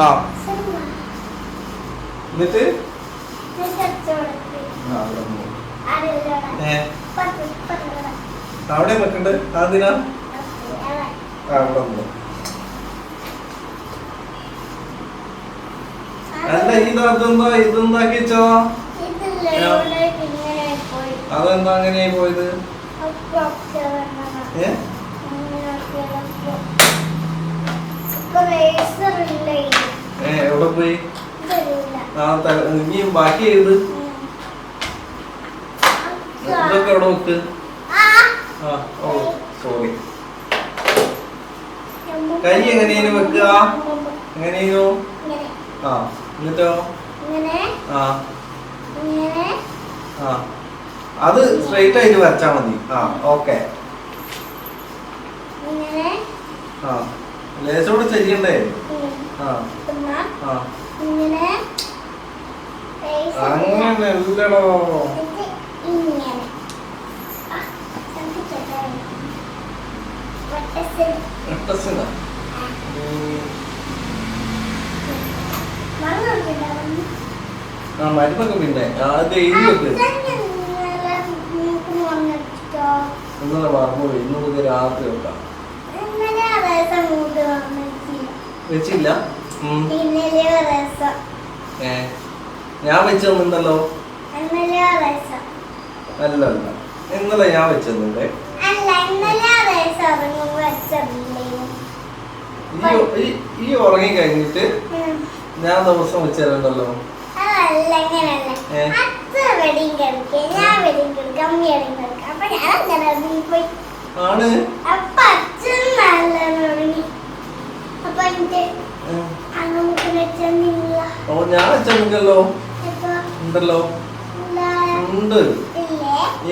ആ. എന്നിട്ട്? അവിടെ വെക്കണ്ട് ആ, അവിടെ. അല്ല അതെന്താ അങ്ങനെയായി പോയത്? ഏ? എവിടെ പോയി? ആ ഇനി ബാക്കി ഏത്? ഇതൊക്കെ എവിടെ വെക്ക്? ആ ഓ സോറി കൈ എങ്ങനെയാണ് വെക്കുക എങ്ങനെയോ ആ എന്നിട്ടോ? ആ. ആ. അത് സ്ട്രെയിറ്റ് ആയിട്ട് വരച്ചാ മതി. ആ ഓക്കെ ആ. ചെയ്യണ്ടേ ഉം. ആ പിന്നെ ആ. ഇങ്ങനെ face അങ്ങനെ അല്ലടോ ഇങ്ങനെ. ആ, മരുന്നൊക്കെ പിന്നെ അത് എഴുതി വെക്ക്. അച്ഛൻ ഇന്നലെ മറന്നു ഇന്ന് പുതിയ രാത്രി വെക്കാം. വെച്ചില്ല? ഞാൻ വെച്ച് തന്നിണ്ടല്ലോ. അല്ല അല്ല. ഇന്നലെ ഞാൻ വെച്ച് വെച്ചതില്ലേ? ഈ ഉറങ്ങി കഴിഞ്ഞിട്ട്. ഞാൻ ദിവസം വെച്ച് തരണ്ടല്ലോ അതല്ല ഞാൻ വെച്ചല്ലോ ഉണ്ടല്ലോ? ഉണ്ട്.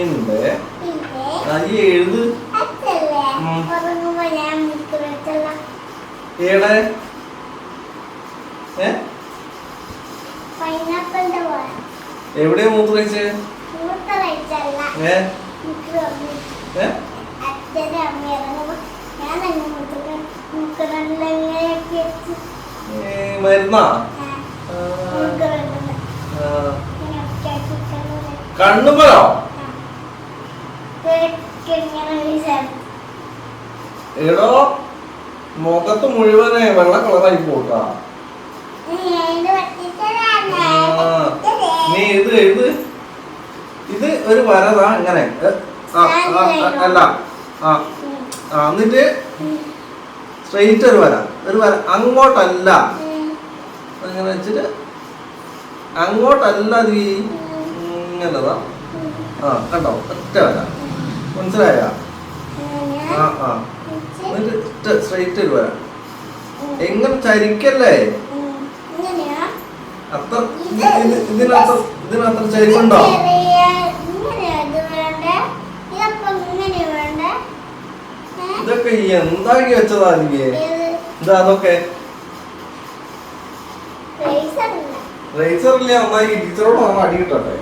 ഉണ്ട്. ഈ എഴുത്. ഏടെ? ഏ? എവിടെയാ മൂത്ത് കഴിച്ചല്ല ഏ? ഏ? അച്ഛനും കണ്ണുമ്പലോ എടോ മുഖത്ത് മുഴുവനെ വെള്ള കളറായി പോട്ടാ ഇത്. നീ ഇത് എഴുത് ഇത് ഒരു വരതാ ഇങ്ങനെ അല്ല ആ എന്നിട്ട്. സ്ട്രെയിറ്റ് ഒരു വര ഒരു വര അങ്ങോട്ടല്ല അങ്ങനെ വെച്ചിട്ട് അങ്ങോട്ടല്ല ഈ ഇങ്ങനതാ ആ കണ്ടോ ഒറ്റ വര മനസ്സിലായ ആ ആ എന്നിട്ട് സ്ട്രെയിറ്റ് ഒരു വര. എങ്ങനെ ചരിക്കല്ലേ? അത്ര ഇത് ഇത് ഇതിനത്ര ഇതിനത്ര ചരിവുണ്ടോ? ഇതൊക്കെ എന്താക്കി വെച്ചതാ നീ? ഇതാ അതൊക്കെ. റേസറില്ല നന്നായി ടീച്ചറോട് നമ്മൾ അടി കിട്ടട്ടെ